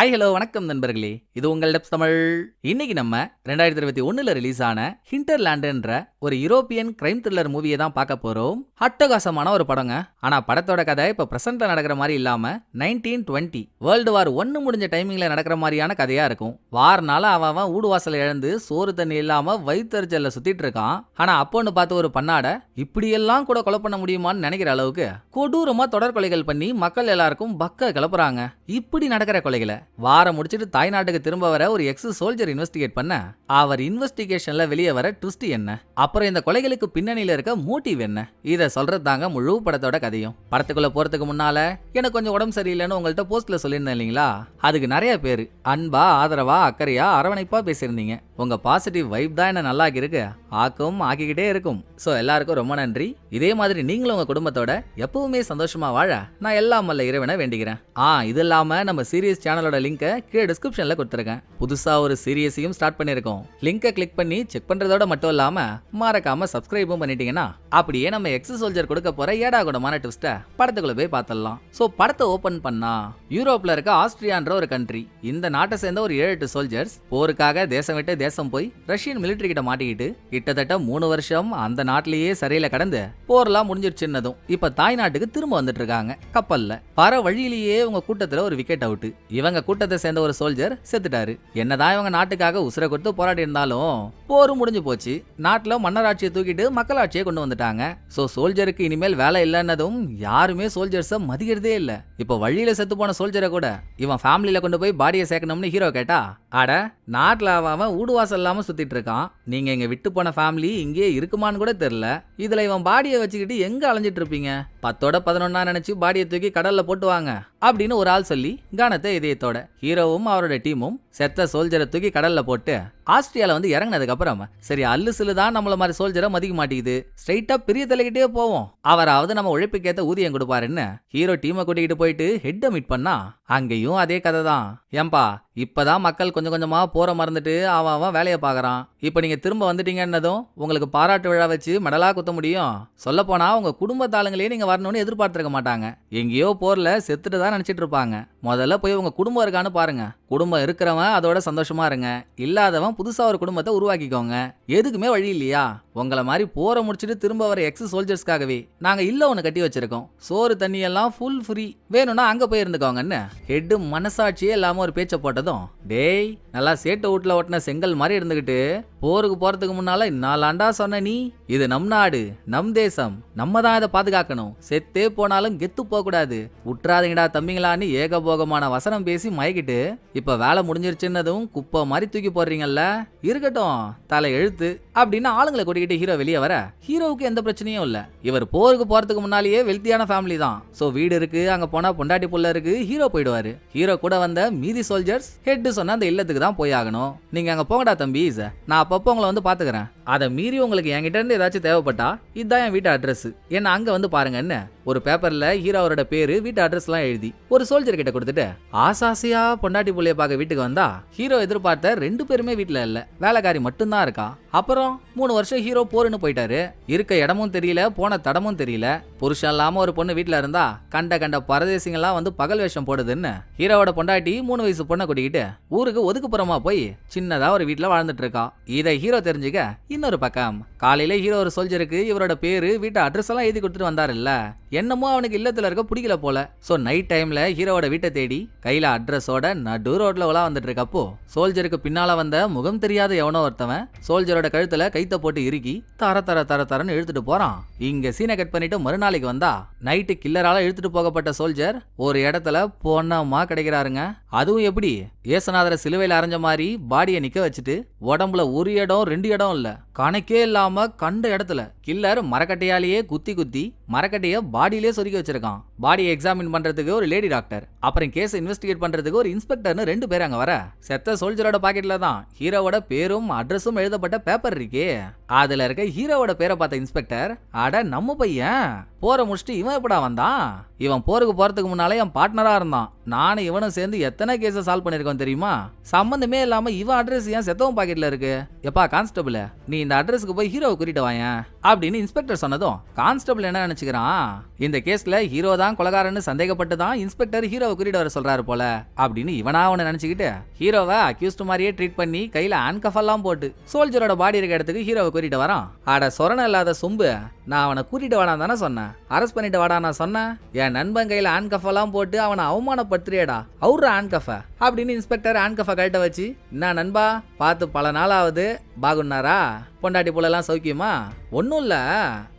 Hi hello வணக்கம் நண்பர்களே. இது உங்கள் டெப்ஸ் தமிழ். இன்னைக்கு நம்ம ரெண்டாயிரத்தி இருபத்தி ஒன்னுல ரிலீஸ் ஆன ஹிண்டர்லாண்டுன்ற ஒரு யூரோப்பியன் கிரைம் த்ரில்லர் மூவியை தான் பார்க்க போறோம். அட்டகாசமான ஒரு படங்க. ஆனா படத்தோட கதை இப்ப பிரசன்ட்ல நடக்கிற மாதிரி இல்லாம நைன்டீன் டுவெண்ட்டி வேர்ல்டு வார் ஒன்னு முடிஞ்ச டைமிங்ல நடக்கிற மாதிரியான கதையா இருக்கும். வாரனால அவன் அவன் ஊடுவாசல் இழந்து சோறு தண்ணி இல்லாம வயிற்றுச்சல்ல சுத்திட்டு இருக்கான். ஆனா அப்போன்னு பார்த்து ஒரு பண்ணாட இப்படியெல்லாம் கூட கொலை பண்ண முடியுமான்னு நினைக்கிற அளவுக்கு கொடூரமா தொடர் கொலைகள் பண்ணி மக்கள் எல்லாருக்கும் பக்க கிளப்புறாங்க. இப்படி நடக்கிற கொலைகளை வாரம் முடிச்சிட்டு தாய்நாட்டுக்கு திரும்ப வர ஒரு எக்ஸ் சோல்ஜர் இன்வெஸ்டிகேட் பண்ண. அவர் இன்வெஸ்டிகேஷன்ல வெளியே வர ட்விஸ்ட் என்ன? அப்புறம் இந்த கொலைகளுக்கு பின்னணியில இருக்க மோட்டிவ் என்ன? இதை சொல்றது தாங்க முழு படத்தோட கதையும். படத்துக்குள்ள போறதுக்கு முன்னால எனக்கு கொஞ்சம் உடம்பு சரியில்லைன்னு உங்கள்ட்ட போஸ்ட்ல சொல்லியிருந்தேன் இல்லைங்களா? அதுக்கு நிறைய பேர் அன்பா ஆதரவா அக்கறையா அரவணைப்பா பேசியிருந்தீங்க. உங்க பாசிட்டிவ் வைப் தான் என்ன நல்லா இருக்கு. ஆக்கும் ஆக்கிக்கிட்டே இருக்கும். ஸோ எல்லாருக்கும் ரொம்ப நன்றி. இதே மாதிரி நீங்களும் உங்க குடும்பத்தோட எப்பவுமே சந்தோஷமா வாழ நான் எல்லாம் வல்ல இறைவனை வேண்டிக்கிறேன் ஆ இது இல்லாம நம்ம சீரியஸ் சேனலோட லிங்கை கீழே டிஸ்கிரிப்ஷனில் கொடுத்துருக்கேன். புதுசாக ஒரு சீரியஸையும் ஸ்டார்ட் பண்ணியிருக்கோம். லிங்கை கிளிக் பண்ணி செக் பண்றதோட மட்டும் இல்லாம மறக்காமல் சப்ஸ்கிரைபும் பண்ணிட்டீங்கன்னா அப்படியே நம்ம எக்ஸ் சோல்ஜர் கொடுக்க போற ஏடா குடமான ட்விஸ்ட்டை படத்துக்குள்ளே போய் பார்த்துடலாம். ஸோ படத்தை ஓப்பன் பண்ணா யூரோப்ல இருக்க ஆஸ்திரியான்ற ஒரு கண்ட்ரி இந்த நாட்டை சேர்ந்த ஒரு ஏழு எட்டு சோல்ஜர்ஸ் போருக்காக தேசம் விட்டு தேசம் போய் ரஷ்யன் மிலிட்டரி கிட்ட மாட்டிக்கிட்டு கிட்டத்தட்ட மூணு வருஷம் அந்த நாட்டிலேயே சரியில கடந்து போர்லாம் முடிஞ்சிருச்சுன்னதும் இப்ப தாய்நாட்டுக்கு திரும்ப வந்துட்டு இருக்காங்க கப்பல்ல. பர வழியிலேயே உங்க கூட்டத்துல ஒரு விக்கெட் அவுட் இவங்க கூட்டத்தை சேர்ந்த ஒரு சோல்ஜர் செத்துட்டாரு. என்னதான் இவங்க நாட்டுக்காக உசுரை கொடுத்து போராடி இருந்தாலும் போரும் முடிஞ்சு போச்சு. நாட்டில் மன்னராட்சியை தூக்கிட்டு மக்களாட்சியை கொண்டு வந்துட்டாங்க. ஸோ சோல்ஜருக்கு இனிமேல் வேலை இல்லைன்னதும் யாருமே சோல்ஜர்ஸை மதிக்கிறதே இல்லை. இப்போ வழியில் செத்து போன சோல்ஜரை கூட இவன் ஃபேமிலியில் கொண்டு போய் பாடியை சேர்க்கணும்னு ஹீரோ கேட்டா ஆட நாட்டில் அவன் வீடு வாசல் இல்லாமல் சுற்றிட்டு இருக்கான். நீங்கள் இங்கே விட்டு போன ஃபேமிலி இங்கேயே இருக்குமான்னு கூட தெரில இதில் இவன் பாடியை வச்சுக்கிட்டு எங்கே அலைஞ்சிட்டு இருப்பீங்க? பத்தோட பதினொன்னா நினச்சி பாடியை தூக்கி கடலில் போட்டு வாங்க அப்படின்னு ஒரு ஆள் சொல்லி கனத்தை இதயத்தோட ஹீரோவும் அவரோட டீமும் செத்த சோல்ஜரை தூக்கி கடலில் போட்டு ஆஸ்திரியாவில் வந்து இறங்கினதுக்கு அப்புறம் சரி அல்லு சிலு தான் நம்மள மாதிரி சோல்ஜரை மதிக்க மாட்டேங்குது. ஸ்ட்ரைட்டா பெரிய தலைக்கிட்டே போவோம். அவராவது நம்ம உழைப்புக்கேத்த ஊதியம் கொடுப்பாருன்னு ஹீரோ டீமை கூட்டிகிட்டு போயிட்டு ஹெட்டை மீட் பண்ணா அங்கேயும் அதே கதை தான். ஏம்பா இப்பதான் மக்கள் கொஞ்சம் கொஞ்சமா போற மறந்துட்டு அவன் அவன் வேலையை பார்க்குறான். இப்போ நீங்க திரும்ப வந்துட்டீங்கன்னதும் உங்களுக்கு பாராட்டு விழா வச்சு மெடலா குத்த முடியும். சொல்ல போனா உங்க குடும்பத்தாளுங்களே நீங்க வரணும்னு எதிர்பார்த்திருக்க மாட்டாங்க. எங்கேயோ போர்ல செத்துட்டு தான் நினைச்சிட்டு இருப்பாங்க. முதல்ல போய் உங்க குடும்பம் இருக்கான்னு பாருங்க. குடும்பம் இருக்கிறவன் அதோட சந்தோஷமா இருங்க. இல்லாதவன் புதுசாக ஒரு குடும்பத்தை உருவாக்கிக்கோங்க. எதுக்குமே வழி இல்லையா? உங்களை மாதிரி போற முடிச்சிட்டு திரும்ப வர எக்ஸ் சோல்ஜர்ஸ்க்காகவே நாங்கள் இல்லை ஒன்று கட்டி வச்சிருக்கோம். சோறு தண்ணி எல்லாம் ஃபுல் ஃப்ரீ வேணும்னா அங்கே போய் இருந்துக்கோங்கன்னு ஹெட்டு மனசாட்சியே இல்லாமல் ஒரு பேச்சை போட்டதும் டேய் நல்லா சேட்டை வீட்டில் ஒட்டின செங்கல் மாதிரி இருந்துக்கிட்டு போருக்கு போகிறதுக்கு முன்னால் நாலாண்டா சொன்ன நீ? இது நம் நாடு நம் தேசம். நம்ம தான் இதை பாதுகாக்கணும். செத்தே போனாலும் கெத்து போகக்கூடாது. உற்றாதீங்கடா தம்பிங்களான்னு ஏகபோகமான வசனம் பேசி மயக்கிட்டு இப்போ வேலை முடிஞ்சிருச்சுன்னதும் குப்பை மாதிரி தூக்கி போடுறீங்கல்ல? இருக்கட்டும். தலை எழுத்து. அப்படின்னு ஆளுங்களை கூட்டிகிட்டு ஹீரோ வெளியே வர ஹீரோவுக்கு எந்த பிரச்சனையும் இல்ல. இவர் போருக்கு போறதுக்கு முன்னாலேயே வெல்த்தியான ஃபேமிலி தான். சோ வீடு இருக்கு அங்க போனா பொண்டாட்டி புள்ள இருக்கு ஹீரோ போயிடுவாரு. ஹீரோ கூட வந்த மீதி சோல்ஜர்ஸ் ஹெட் சொன்ன அந்த இல்லத்துக்கு தான் போய் ஆகணும். நீங்க அங்க போங்கடா தம்பி நான் அப்பப்போ உங்களை வந்து பாத்துக்கிறேன். அதை மீறி உங்களுக்கு என்கிட்ட இருந்து ஏதாச்சும் தேவைப்பட்டா இதுதான் என் வீட்டு அட்ரஸ் என்ன அங்க வந்து பாருங்கன்னு ஒரு பேப்பர்ல ஹீரோ அவரோட பேரு வீட்டு அட்ரஸ்லாம் எழுதி ஒரு சோல்ஜர் கிட்ட கொடுத்துட்டு ஆசாசியா பொண்டாட்டி புள்ளைய பார்க்க வீட்டுக்கு வந்தா ஹீரோ எதிர்பார்த்த ரெண்டு பேருமே வீட்டுல இல்ல. வேலைக்காரி மட்டும்தான் இருக்கா? அப்புறம் மூணு வருஷம் ஹீரோ போருன்னு போயிட்டாரு. இருக்க இடமும் தெரியல போன தடமும் தெரியல. புருஷன் இல்லாம ஒரு பொண்ணு வீட்ல இருந்தா கண்ட கண்ட பரதேசிங்கெல்லாம் வந்து பகல் வேஷம் போடுதுன்னு ஹீரோவோட பொண்டாட்டி மூணு வயசு பொண்ணை கூட்டிக்கிட்டு ஊருக்கு ஒதுக்குப்புறமா போய் சின்னதா ஒரு வீட்டில் வாழ்ந்துட்டு இருக்கா. இதை ஹீரோ தெரிஞ்சுக்க இன்னொரு பக்கம். காலையில ஹீரோ ஒரு சோல்ஜருக்கு இவரோட பேரு வீட்டு அட்ரஸ் எல்லாம் எழுதி கொடுத்துட்டு வந்தாருல்ல. என்னமோ அவனுக்கு இல்லத்துல இருக்க பிடிக்கல போல. சோ நைட் டைம்ல ஹீரோவோட வீட்டை தேடி கையில அட்ரஸோட நடு ரோட்ல உலா வந்துட்டு இருக்கப்போ சோல்ஜருக்கு பின்னால வந்த முகம் தெரியாத எவனோ ஒருத்தவன் சோல்ஜரோட கழுத்துல கைத்த போட்டு இறுக்கி தர தர தர தரன்னு இழுத்துட்டு போறான். இங்க சீனை கட் பண்ணிட்டு மறுநாள் மறுநாளைக்கு வந்தா நைட்டு கில்லரால இழுத்துட்டு போகப்பட்ட சோல்ஜர் ஒரு இடத்துல பொன்னமா கிடைக்கிறாருங்க. அதுவும் எப்படி? ஏசுநாதரை சிலுவையில் அரைஞ்ச மாதிரி பாடியை நிக்க வச்சுட்டு உடம்புல ஒரு இடம் ரெண்டு இடம் இல்ல. கணக்கே இல்லாம கண்ட இடத்துல. கில்லர் மரக்கட்டையாலேயே குத்தி குத்தி மரக்கட்டைய பாடியிலே சொருகி வச்சிருக்கான். பாடியை எக்ஸாமின் பண்றதுக்கு ஒரு லேடி டாக்டர் அப்புறம் கேஸ் இன்வெஸ்டிகேட் பண்றதுக்கு ஒரு இன்ஸ்பெக்டர்னு ரெண்டு பேர் அங்க வர. செத்த சோல்ஜரோட பாக்கெட்ல தான். ஹீரோவோட பேரும் அட்ரஸும் எழுதப்பட்ட பேப்பர் இருக்கே. அதுல இருக்க ஹீரோவோட பேரை பார்த்த இன்ஸ்பெக்டர் அட நம்ம பையன். போற முடிச்சுட்டு இவன் எப்படா வந்தான்? இவன் போருக்கு போறதுக்கு முன்னாலே என் பார்ட்னரா இருந்தான். நானும் இவனும் சேர்ந்து எத்தனை கேஸை சால்வ் பண்ணிருக்கோம் தெரியுமா? சம்மந்தமே இல்லாம இவன் அட்ரஸ் ஏன் செத்தவன் பாக்கெட்ல இருக்கு. எப்பா கான்ஸ்டபிள்? நீ இந்த அட்ரஸ்க்கு போய் ஹீரோவை கூட்டிட்டு வாயன் அப்படின்னு இன்ஸ்பெக்டர் சொன்னதும் கான்ஸ்டபிள் என்ன நினைச்சுக்கிறான்? இந்த கேஸ்ல ஹீரோ தான் கொலகாரன்னு சந்தேகப்பட்டு தான் இன்ஸ்பெக்டர் ஹீரோவை கூட்டிட்டு வர சொல்றாரு போல அப்படின்னு இவனா அவனை நினைச்சுக்கிட்டு ஹீரோவை அக்யூஸ்ட் மாதிரியே ட்ரீட் பண்ணி கையில ஆன்கஃப் எல்லாம் போட்டு சோல்ஜரோட பாடி இருக்க இடத்துக்கு ஹீரோவை கூட்டிட்டு வரான். அட சொரண இல்லாத சொம்பு. நான் அவனை கூட்டிட்டு வாடான்னு தானே சொன்னேன். அரெஸ்ட் பண்ணிட்டு வாடா நான் சொன்னேன். என் நண்பன் கையில ஹேண்ட்கஃப் எல்லாம் போட்டு அவனை அவமானப்படுத்துறியடா. அவுட்ரா ஆன்கஃப அப்படின்னு இன்ஸ்பெக்டர் ஆன்கஃப கழட்ட வச்சு என்ன நண்பா பார்த்து பல நாள் ஆகுது பாகுன்னாரா? பொண்டாட்டி போலலாம் சௌக்கியமா? ஒன்றும் இல்லை.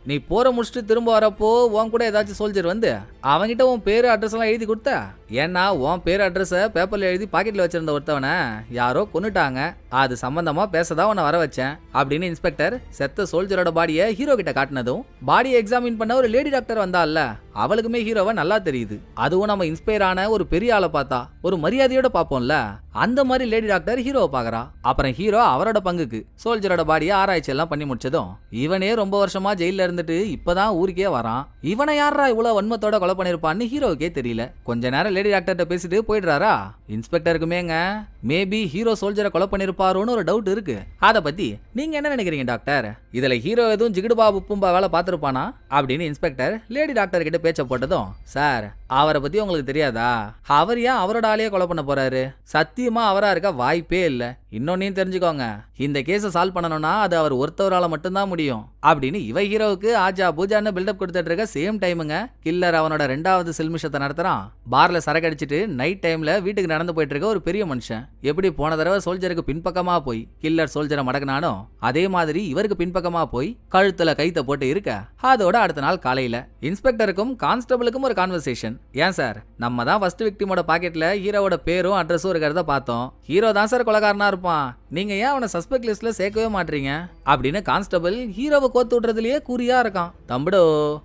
நீ போற முடிச்சுட்டு திரும்ப வரப்போ உன் கூட ஏதாச்சும் சோல்ஜர் வந்து அவன்கிட்ட உன் பேர் அட்ரஸ் எல்லாம் எழுதி கொடுத்த? ஏன்னா உன் பேர் அட்ரஸை பேப்பர்ல எழுதி பாக்கெட்ல வச்சிருந்த ஒருத்தவனை யாரோ கொன்னுட்டாங்க. அது சம்பந்தமா பேசதான் உன்னை வர வச்சேன் அப்படின்னு இன்ஸ்பெக்டர் செத்த சோல்ஜரோட பாடியை ஹீரோ கிட்ட காட்டினதும் பாடியை எக்ஸாமின் பண்ண ஒரு லேடி டாக்டர் வந்தால்ல அவளுக்குமே ஹீரோவை நல்லா தெரியுது. அதுவும் நம்ம இன்ஸ்பயர் ஆன ஒரு பெரிய ஆளை பார்த்தா ஒரு மரியாதையோட பார்ப்போம்ல அந்த மாதிரி லேடி டாக்டர் ஹீரோவை பார்க்கறா. அப்புறம் ஹீரோ அவரோட பங்குக்கு சோல்ஜரோட பாடியை ஆராய்ச்சி எல்லாம் பண்ணி முடிச்சதும் இவனே ரொம்ப வருஷமா ஜெயில இருந்துட்டு இப்பதான் ஊருக்கே வரான். இவனை யாரா இவ்வளவு வன்மத்தோட கொலை பண்ணிருப்பான்னு ஹீரோவுக்கே தெரியல. கொஞ்ச நேரம் லேடி டாக்டர்கிட்ட பேசிட்டு போயிடுறாரா? இன்ஸ்பெக்டருக்குமேங்க மேபி ஹீரோ சோல்ஜரை கொலை பண்ணிருப்பாரோன்னு ஒரு டவுட் இருக்கு. அதை பத்தி நீங்க என்ன நினைக்கிறீங்க டாக்டர் இதுல ஹீரோ எதுவும் ஜிகிடுபாபு பும்பா வேலை பார்த்துருப்பானா? அப்படின்னு இன்ஸ்பெக்டர் லேடி டாக்டர் கிட்ட பேச்ச போட்டதும் சார் அவரை பத்தி உங்களுக்கு தெரியாதா? அவர் ஏன் அவரோட ஆளையே கொலை பண்ண போறாரு? சத்தியமா அவரா இருக்க வாய்ப்பே இல்ல. இன்னொன்னையும் தெரிஞ்சுக்கோங்க. இந்த கேஸை சால்வ் பண்ணணும்னா அது அவர் ஒருத்தவரால மட்டும்தான் முடியும். அப்படின்னு இவ ஹீரோவுக்கு ஆஜா பூஜான்னு பில்டப் கொடுத்துட்டு இருக்க சேம் டைமுங்க கில்லர் அவனோட ரெண்டாவது சில்மிஷத்தை நடத்துறான். பார்ல சரக்கு அடிச்சிட்டு நைட் டைம்ல வீட்டுக்கு நடந்து போயிட்டு இருக்க ஒரு பெரிய மனுஷன். எப்படி போன தடவை சோல்ஜருக்கு பின்பக்கமா போய் கில்லர் சோல்ஜரை மடக்கினானோ அதே மாதிரி இவருக்கு பின்பக்கமா போய் கழுத்துல கைத்த போட்டு இருக்க. அதோட அடுத்த நாள் காலையில இன்ஸ்பெக்டருக்கும் கான்ஸ்டபிளுக்கும் ஒரு கான்வர்சேஷன் ஏன் சார் நம்ம தான் ஃபர்ஸ்ட் விக்டிமோட பாக்கெட்ல ஹீரோவோட பேரும் அட்ரஸும் இருக்கிறத பார்த்தோம். ஹீரோ தான் சார் கொலகாரனா இருப்பான். நீங்கள் ஏன் அவனை சஸ்பெக்ட் லிஸ்ட்டில் சேர்க்கவே மாட்டீங்க? அப்படின்னு கான்ஸ்டபிள் ஹீரோவை கோத்து விடுறதுலயே குறியா இருக்கான். தம்பிடோ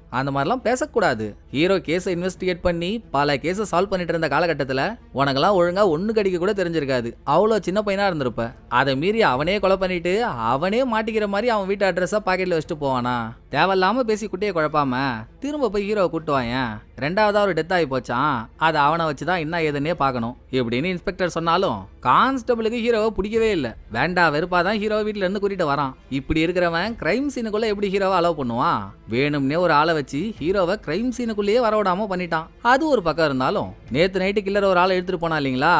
அந்த மாதிரிலாம் பேசக்கூடாது. ஹீரோ கேஸை இன்வெஸ்டிகேட் பண்ணி பல கேஸை சால்வ் பண்ணிட்டு இருந்த காலகட்டத்தில் உனக்கெல்லாம் ஒழுங்காக ஒன்று கடிக்க கூட தெரிஞ்சிருக்காது. அவ்வளோ சின்ன பையனாக இருந்திருப்ப. அதை மீறி அவனே கொலை பண்ணிட்டு அவனே மாட்டிக்கிற மாதிரி அவன் வீட்டு அட்ரஸை பாக்கெட்டில் வச்சுட்டு போவானா? தேவையில்லாம பேசி குட்டியை குழப்பாம திரும்ப போய் ஹீரோவை கூட்டு வாயேன். ரெண்டாவதா ஒரு டெத் ஆகி போச்சான் அதை அவனை வச்சு தான் என்ன ஏதுன்னே பார்க்கணும். இப்படின்னு இன்ஸ்பெக்டர் சொன்னாலும் கான்ஸ்டபிளுக்கு ஹீரோவை பிடிக்கவே இல்லை. வேண்டா வெறுப்பா தான் ஹீரோ வீட்ல இருந்து கூட்டிட்டு வரான். இப்படி இருக்கிறவன் கிரைம் சீனுக்குள்ள எப்படி ஹீரோவை அலோவ் பண்ணுவான்? வேணும்னே ஒரு ஆளை வச்சு ஹீரோவை கிரைம் சீனுக்குள்ளேயே வர விடாம பண்ணிட்டான். அது ஒரு பக்கம் இருந்தாலும் நேத்து நைட்டு கில்லர் ஒரு ஆளை எடுத்துட்டு போனா இல்லைங்களா?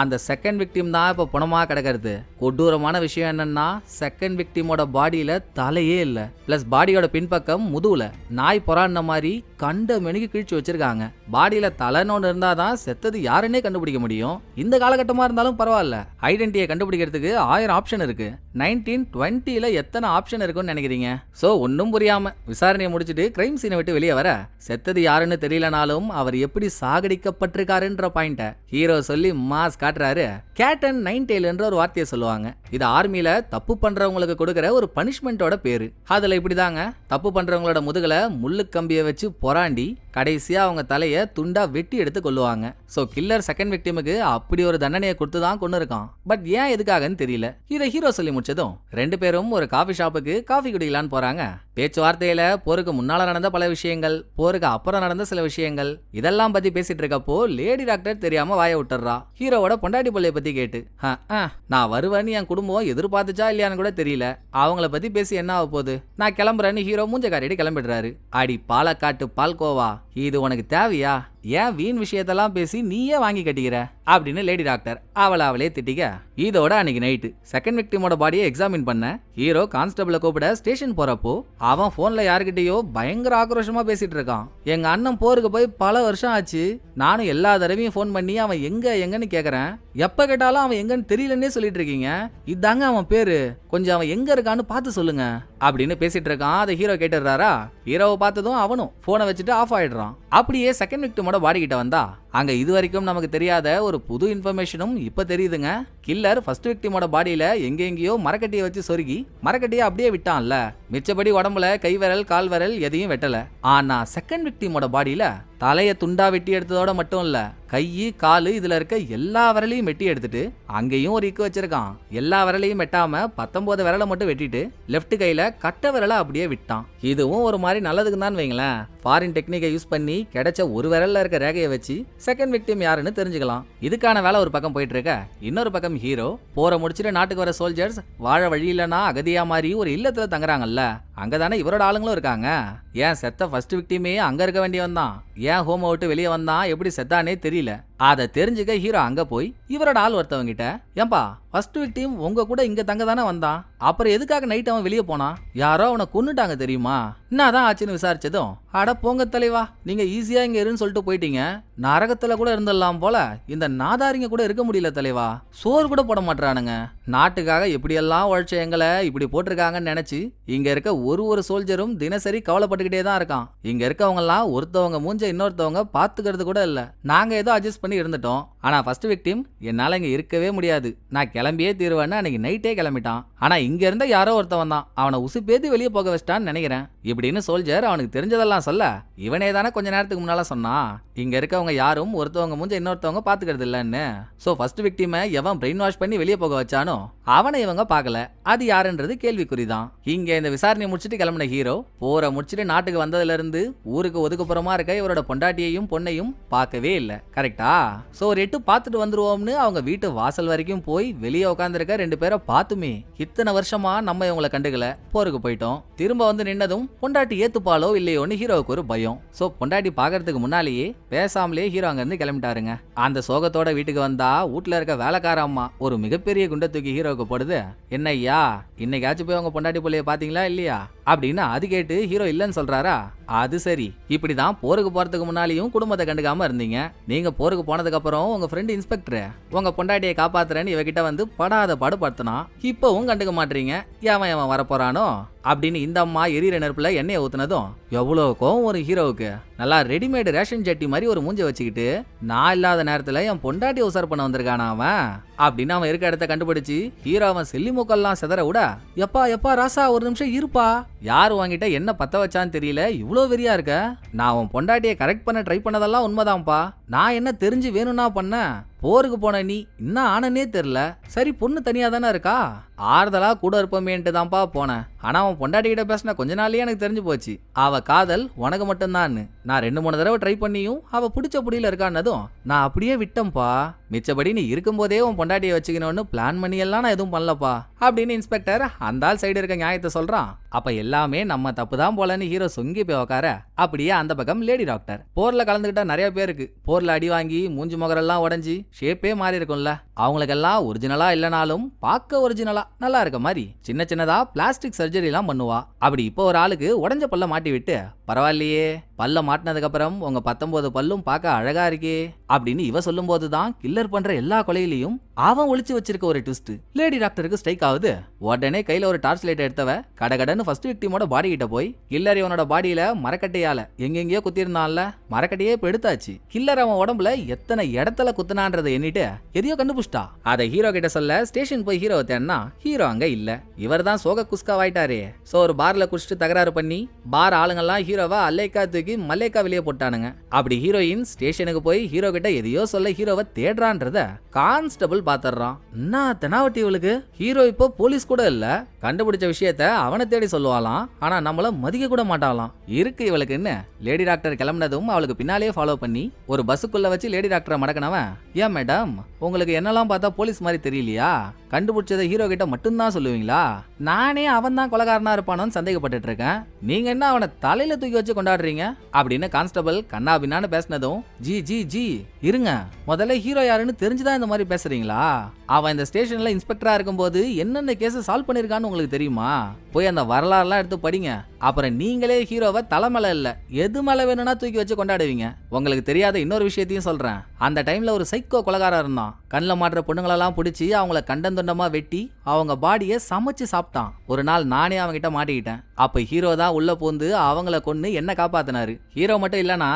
அந்த செகண்ட் விக்டிம் தான் இப்போ பணமாக கிடக்கிறது. கொடூரமான விஷயம் என்னன்னா செகண்ட் விக்டிமோட பாடியில தலையே இல்லை. பிளஸ் பாடியோட பின்பக்கம் முதுகுல. நாய் பொறாண்ட மாதிரி கண்ட மெனுக்கு கிழிச்சு வச்சிருக்காங்க. பாடியில தலைன்னு ஒன்று இருந்தாதான் செத்தது யாருன்னே கண்டுபிடிக்க முடியும். இந்த காலகட்டமா இருந்தாலும் பரவாயில்ல. ஐடென்டிட்டியை கண்டுபிடிக்கிறதுக்கு ஆயிரம் ஆப்ஷன் இருக்கு. நைன்டீன் டுவெண்ட்டியில் எத்தனை ஆப்ஷன் இருக்குன்னு நினைக்கிறீங்க? ஸோ ஒன்றும் புரியாமல் விசாரணையை முடிச்சுட்டு கிரைம் சீனை விட்டு வெளியே வர செத்தது யாருன்னு தெரியலனாலும் அவர் எப்படி சாகடிக்கப்பட்டிருக்காருன்ற பாயிண்ட்டை ஹீரோ சொல்லி மாஸ் காட்டுறாரு. கேட்டன் நைன் என்ற ஒரு வார்த்தையை சொல்லுவாங்க. இது ஆர்மியில் தப்பு பண்ணுறவங்களுக்கு கொடுக்குற ஒரு பனிஷ்மெண்ட்டோட பேர். அதில் இப்படி இப்படிதாங்க. தப்பு பண்ணுறவங்களோட முதுகில் முள்ளு கம்பியை வச்சு பொறாண்டி கடைசியாக அவங்க தலையை துண்டாக வெட்டி எடுத்து கொல்லுவாங்க. ஸோ கில்லர் செகண்ட் விக்டிமுக்கு அப்படி ஒரு தண்டனையை கொடுத்து தான் கொண்டு இருக்கான் பட் ஏன் எதுக்காகன்னு தெரியல. இதை ஹீரோ சொல்லி முடிச்சதும் ரெண்டு பேரும் ஒரு காஃபி ஷாப்புக்கு காஃபி குடிக்கலான்னு போகிறாங்க பேச்சுவார்த்தையில் போருக்கு முன்னால் நடந்த பல விஷயங்கள் போருக்கு அப்புறம் நடந்த சில விஷயங்கள் இதெல்லாம் பற்றி பேசிட்டு இருக்கப்போ லேடி டாக்டர் தெரியாம வாய விட்டுறா ஹீரோவோட பொண்டாட்டி பிள்ளைய பற்றி கேட்டு "ஆ, ஆ, நான் வருவேன்னு என் குடும்பம் எதிர்பார்த்துச்சா இல்லையான்னு கூட தெரியல. அவங்கள பற்றி பேசி என்ன ஆக போகுது? நான் கிளம்புறேன்னு ஹீரோ மூஞ்ச காட்டிட்டு கிளம்பிடுறாரு. அடி பாலக்காட்டு பால்கோவா. இது உனக்கு தேவையா? ஏன் வீண் விஷயத்தெல்லாம் பேசி நீயே வாங்கி கட்டிக்கிற? அப்படின்னு லேடி டாக்டர் அவளை அவளே திட்டிக்க இதோட அன்னைக்கு நைட்டு செகண்ட் விக்டிமோட பாடியை எக்ஸாமின் பண்ண. ஹீரோ கான்ஸ்டபிளை கூப்பிட ஸ்டேஷன் போறப்போ அவன் போன்ல யாருக்கிட்டயோ பயங்கர ஆக்ரோஷமா பேசிட்டு இருக்கான். எங்க அண்ணன் போருக்கு போய் பல வருஷம் ஆச்சு. நானும் எல்லா தடவையும் ஃபோன் பண்ணி அவன் எங்க எங்கன்னு கேக்குறேன். எப்ப கேட்டாலும் அவன் எங்கன்னு தெரியலன்னே சொல்லிட்டு இருக்கீங்க. இதாங்க அவன் பேரு. கொஞ்சம் அவன் எங்க இருக்கான்னு பார்த்து சொல்லுங்க. அப்படின்னு பேசிட்டு இருக்கான். அதை ஹீரோ கேட்டுடுறாரா? ஹீரோவை பார்த்ததும் அவனும் ஃபோனை வச்சுட்டு ஆஃப் ஆயிடுறான். அப்படியே செகண்ட் விக்டிமோட பாடி கிட்ட வந்தா அங்கே இது வரைக்கும் நமக்கு தெரியாத ஒரு புது இன்ஃபர்மேஷனும் இப்போ தெரியுதுங்க. கில்லர் ஃபர்ஸ்ட் விக்டிமோட பாடியில் எங்கெங்கேயோ மரக்கட்டியை வச்சு சொருகி மரக்கட்டியை அப்படியே விட்டான்ல. மிச்சபடி உடம்புல கை விரல் கால் விரல் எதையும் வெட்டலை. ஆனால் செகண்ட் விக்டிமோட பாடியில் தலையை துண்டா வெட்டி எடுத்ததோட மட்டும் இல்ல கை காலு இதுல இருக்க எல்லா விரலையும் வெட்டி எடுத்துட்டு அங்கேயும் ஒரு இக்கு வச்சிருக்கான். எல்லா விரலையும் வெட்டாம பத்தொன்பது விரலை மட்டும் வெட்டிட்டு லெஃப்ட் கையில கட்ட விரலை அப்படியே விட்டான். இதுவும் ஒரு மாதிரி நல்லதுக்கு தான் வைங்களேன். ஃபாரின் டெக்னிக்கை யூஸ் பண்ணி கிடைச்ச ஒரு விரல்ல இருக்க ரேகையை வச்சு செகண்ட் விக்டிம் யாருன்னு தெரிஞ்சுக்கலாம். இதுக்கான வேலை ஒரு பக்கம் போயிட்டு இருக்க இன்னொரு பக்கம் ஹீரோ போற முடிச்சுட்டு நாட்டுக்கு வர சோல்ஜர்ஸ் வாழ வழி இல்லைன்னா அகதியா மாதிரி ஒரு இல்லத்துல தங்குறாங்கல்ல. அங்கதானே இவரோட ஆளுங்களும் இருக்காங்க. ஏன் செத்த ஃபர்ஸ்ட் விக்டிமே அங்க இருக்க வேண்டியவன் தான் ஏன் ஹோம் விட்டு வெளியே வந்தான்? எப்படி செத்தானே தெரியல. அதை தெரிஞ்சுக்க ஹீரோ அங்க போய் இவரோட ஆள் ஒருத்தவங்கிட்ட ஏன்பா ஃபர்ஸ்ட் விக்டிம் உங்க கூட இங்க தங்க தானே வந்தான் அப்புறம் எதுக்காக நைட் அவன் வெளியே போனான் யாரோ அவனை கொன்னுட்டாங்க தெரியுமா? என்னதான் ஆச்சுன்னு விசாரிச்சதும் அட போங்க தலைவா நீங்க ஈஸியா இங்க இருன்னு சொல்லிட்டு போயிட்டீங்க. நரகத்துல கூட இருந்துடலாம் போல இந்த நாதாரிங்க கூட இருக்க முடியல தலைவா. சோறு கூட போட மாட்டானுங்க நாட்டுக்காக எப்படியெல்லாம் உழைச்ச எங்களை இப்படி போட்டிருக்காங்கன்னு நினைச்சு இங்க இருக்க ஒரு ஒரு சோல்ஜரும் தினசரி கவலைப்பட்டுக்கிட்டே தான் இருக்கான். இங்க இருக்கவங்க எல்லாம் ஒருத்தவங்க மூஞ்ச இன்னொருத்தவங்க பாத்துக்கிறது கூட இல்ல. நாங்க ஏதோ அட்ஜஸ்ட் பண்ணி இருந்துட்டோம். ஆனா ஃபர்ஸ்ட் விக்டிம் என்னால இங்க இருக்கவே முடியாது. நான் கிளம்பியே தீருவேன்னு அன்னைக்கு நைட்டே கிளம்பிட்டான். ஆனா இங்க இருந்த யாரோ ஒருத்தவன் தான். அவனை உசுப்பேத்தி வெளியே போக வச்சிட்டான்னு நினைக்கிறேன். இப்படின்னு சோல்ஜர் அவனுக்கு தெரிஞ்சதெல்லாம் சொல்ல இவனே தானே கொஞ்ச நேரத்துக்கு முன்னால சொன்னான் இங்க இருக்கவங்க யாரும் ஒருத்தவங்க மூஞ்ச இன்னொருத்தவங்க பாத்துக்கிறது இல்லைன்னு. சோ ஃபர்ஸ்ட் விக்டிமை எவன் பிரெயின் வாஷ் பண்ணி வெளியே போக வச்சானோ அவனை இவங்க பார்க்கல. அது யாருன்றது கேள்விக்குறிதான். இங்க இந்த விசாரணையை முடிச்சுட்டு கிளம்பின ஹீரோ போற முடிச்சுட்டு நாட்டுக்கு வந்ததுல இருந்து ஊருக்கு ஒதுக்குப்புறமா இருக்க இவரோட பொண்டாட்டியையும் பொண்ணையும் பார்க்கவே இல்லை. கரெக்டா சோ ஒரு எட்டு பார்த்துட்டு வந்துருவோம்னு அவங்க வீட்டு வாசல் வரைக்கும் போய் வெளியே உட்காந்துருக்க ரெண்டு பேரை பார்த்துமே இத்தனை வருஷமா நம்ம இவங்கள கண்டுக்கல. போருக்கு போயிட்டோம். திரும்ப வந்து நின்னதும் பொண்டாட்டி ஏத்துப்பாலோ இல்லையோன்னு ஹீரோவுக்கு ஒரு பயம். சோ பொண்டாட்டி பாக்குறதுக்கு முன்னாலேயே பேசாமலே ஹீரோ அங்கேருந்து கிளம்பிட்டாருங்க. அந்த சோகத்தோட வீட்டுக்கு வந்தா வீட்ல இருக்க வேலைக்கார அம்மா ஒரு மிகப்பெரிய குண்டை தூக்கி ஹீரோ போடுது. என்னய்யா இன்னைக்காச்சும் போய் உங்க பொண்டாட்டி பிள்ளைய பாத்தீங்களா இல்லையா? அப்படின்னு அது கேட்டு ஹீரோ இல்லைன்னு சொல்றாரா? அது சரி. இப்படி தான் போருக்கு போறதுக்கு முன்னாலேயும் குடும்பத்தை கண்டுக்காம இருந்தீங்க. நீங்க போருக்கு போனதுக்கு அப்புறம் உங்க ஃப்ரெண்ட் இன்ஸ்பெக்டர் உங்க பொண்டாட்டியை காப்பாத்துறேன்னு இவகிட்ட வந்து படாத பாடு இப்போவும் இப்பவும் கண்டுக்க மாட்டீங்க. ஏவன் எவன் வரப்போறானோ? அப்படின்னு இந்த அம்மா எரியிற நெருப்புல எண்ணெயை ஊத்துனதும் எவ்வளோ கோவம் ஒரு ஹீரோவுக்கு நல்லா ரெடிமேடு ரேஷன் சட்டி மாதிரி ஒரு மூஞ்ச வச்சுக்கிட்டு நான் இல்லாத நேரத்துல என் பொண்டாட்டி உசார் பண்ண வந்திருக்கானா அவன்? அப்படின்னு அவன் இருக்க இடத்த கண்டுபிடிச்சு ஹீரோ அவன் செல்லி மூக்கெல்லாம் செதற விட எப்பா எப்பா ராசா ஒரு நிமிஷம் இருப்பா? யார் வாங்கிட்ட என்ன பத்த வச்சான்னு தெரியல? இவ்வளோ வெறியா இருக்க? நான் உன் பொண்டாட்டியை கரெக்ட் பண்ண ட்ரை பண்ணதெல்லாம் உண்மைதான்ப்பா. நான் என்ன தெரிஞ்சு வேணும்னா பண்ணேன்? போருக்கு போன நீ இன்னும் ஆனனே தெரில சரி பொண்ணு தனியாக தானே இருக்கா? ஆறுதலாக கூட இருப்போமேன்ட்டு தான்ப்பா போனேன். ஆனால் அவன் பொண்டாட்டிக்கிட்ட பேசின கொஞ்ச நாள்லேயே எனக்கு தெரிஞ்சு போச்சு. அவள் காதல் உனக்கு மட்டும்தான்னு. நான் ரெண்டு மூணு தடவை ட்ரை பண்ணியும் அவள் பிடிச்ச புடியில இருக்கான்னதும் நான் அப்படியே விட்டேன்ப்பா. மிச்சபடி நீ இருக்கும்போதே உன் பொண்டாட்டியை வச்சுக்கணும்னு பிளான் பண்ணியெல்லாம் நான் எதுவும் பண்ணலப்பா அப்படின்னு இன்ஸ்பெக்டர் அந்த ஆள் சைடு இருக்க நியாயத்தை சொல்கிறான் அப்போ எல்லாமே நம்ம தப்பு தான் போலன்னு ஹீரோ சொங்கி போய் உக்கார அப்படியே அந்த பக்கம் லேடி டாக்டர் போரில் கலந்துக்கிட்ட நிறைய பேருக்கு. போரில் அடி வாங்கி மூஞ்சி முகரெல்லாம் உடஞ்சி ஷேப்பே மாறி இருக்கும்ல அவங்களுக்கெல்லாம் ஒரிஜினலாக இல்லைனாலும் பார்க்க ஒரிஜினலாக நல்லா இருக்க மாதிரி. சின்ன சின்னதா பிளாஸ்டிக் சர்ஜரி எல்லாம் பண்ணுவா. அப்படி இப்போ ஒரு ஆளுக்கு உடஞ்ச பல்ல மாட்டி விட்டு பரவாயில்லையே பல்ல மாட்டினதுக்கு அப்புறம் உங்க பத்தொன்பது பல்லும் பார்க்க அழகா இருக்கே அப்படின்னு இவ சொல்லும்போது தான் கில்லர் பண்ற எல்லா கொலையிலையும் அவன் ஒழிச்சு வச்சிருக்க ஒரு ட்விஸ்ட் லேடி டாக்டருக்கு ஸ்ட்ரைக் ஆகுது. உடனே கையில ஒரு டார்ச் லைட் எடுத்தவ கடகடன்னு ஃபர்ஸ்ட் விக்டிமோட பாடி கிட்ட போய் கில்லர் இவனோட பாடியில மரக்கட்டையால எங்கெங்கேயோ குத்திருந்தான்ல மரக்கட்டையே இப்ப எடுத்தாச்சு. கில்லர் அவன் உடம்புல எத்தனை இடத்துல குத்துனான்றதை எண்ணிட்டு எதையோ கண்டுபிடிச்சிட்டா. அதை ஹீரோ கிட்ட சொல்ல ஸ்டேஷன் போய் ஹீரோ தேடினா ஹீரோ அங்க இல்ல. இவர் தான் சோக குஸ்காவாயிட்டாரே. சோ ஒரு பார்ல குடிச்சிட்டு தகராறு பண்ணி பார் ஆளுங்கெல்லாம் ஹீரோவை அலேக்கா தூக்கி மலேக்கா வெளியே போட்டானுங்க. அப்படி ஹீரோயின் ஸ்டேஷனுக்கு போய் ஹீரோ கிட்ட எதையோ சொல்ல ஹீரோவை தேடுறான்றத கான்ஸ்டபிள் பாத்துறான் என்ன தெனாவட்டி இவளுக்கு? ஹீரோ இப்போ போலீஸ் கூட இல்ல. கண்டுபிடிச்ச விஷயத்த அவனை தேடி சொல்லுவாளாம். ஆனா நம்மள மதிக்க கூட மாட்டாளாம். இருக்கு இவளுக்கு என்ன? லேடி டாக்டர் கிளம்புனதும் அவளுக்கு பின்னாலேயே ஃபாலோ பண்ணி ஒரு பஸ்ஸுக்குள்ள வச்சு லேடி டாக்டரை மடக்கினவன். ஏன் மேடம் உங்களுக்கு என்னெல்லாம் பார்த்தா போலீஸ் மாதிரி தெரியலையா? கண்டுபிடிச்சதை ஹீரோ கிட்ட மட்டும்தான் சொல்லுவீங்களா? நானே அவன் தான் கொலகாரனா இருப்பானோன்னு சந்தேகப்பட்டுட்டு இருக்கேன். நீங்க என்ன அவனை தலையில தூக்கி வச்சு கொண்டாடுறீங்க? அப்படின்னு கான்ஸ்டபிள் கண்ணா பேசினதும் ஜி ஜி ஜி இருங்க. முதல்ல ஹீரோ யாருன்னு தெரிஞ்சுதான் இந்த மாதிரி பேசுறீங்களா? அவன் இந்த ஸ்டேஷன்ல இன்ஸ்பெக்டரா இருக்கும்போது என்னென்ன கேஸ் சால்வ் பண்ணிருக்கான்னு உங்களுக்கு தெரியுமா? போய் அந்த வரலாறுலாம் எடுத்து படிங்க. அப்புறம் நீங்களே ஹீரோவை தலைமலை இல்ல எது மேல வேணும்னா தூக்கி வச்சு கொண்டாடுவீங்க. உங்களுக்கு தெரியாத இன்னொரு விஷயத்தையும் சொல்றேன். அந்த டைம்ல ஒரு சைக்கோ கொலகாரன் இருந்தான். கண்ணில் மாட்டுற பொண்ணுங்களெல்லாம் பிடிச்சி அவங்கள கண்டந்துண்டமா வெட்டி அவங்க பாடியை சமைச்சு சாப்பிட்டான். ஒரு நாள் நானே அவன்கிட்ட மாட்டிக்கிட்டேன். அப்ப ஹீரோ தான் உள்ள பூந்து அவங்கள கொன்னு என்ன காப்பாத்தினாரு. ஹீரோ மட்டும் இல்லனா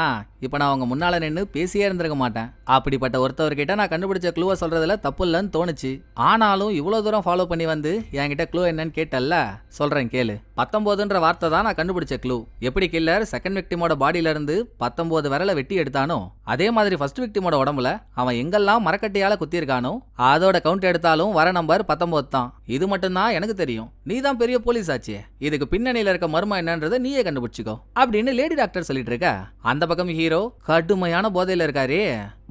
இப்போ நான் அவங்க முன்னால் நின்று பேசியே இருந்திருக்க மாட்டேன். அப்படிப்பட்ட ஒருத்தவர்கிட்ட நான் கண்டுபிடிச்ச க்ளூவை சொல்கிறதுல தப்பு இல்லைன்னு தோணுச்சு. ஆனாலும் இவ்வளோ தூரம் ஃபாலோ பண்ணி வந்து என்கிட்ட க்ளூ என்னன்னு கேட்டல்ல? சொல்கிறேன் கேளு. பத்தொம்போதுன்ற வார்த்தை தான் நான் கண்டுபிடிச்ச க்ளூ எப்படி கில்லர் செகண்ட் விக்டிமோட பாடியிலேருந்து பத்தொம்போது விரலை வெட்டி எடுத்தானோ? அதே மாதிரி ஃபர்ஸ்ட் விக்டிமோட உடம்புல அவன் எங்கெல்லாம் மரக்கட்டையால் குத்திருக்கானோ அதோட கவுண்ட் எடுத்தாலும் வர நம்பர் பத்தொம்போது தான். இது மட்டும்தான் எனக்கு தெரியும். நீ தான் பெரிய போலீஸ் ஆச்சே. இதுக்கு பின்னணியில் இருக்க மர்மம் என்னன்றதை நீயே கண்டுபிடிச்சிக்கோ. அப்படின்னு லேடி டாக்டர் சொல்லிட்டு இருக்க. அந்த பக்கம் ஹீரோ கடுமையான போதையில இருக்காரு.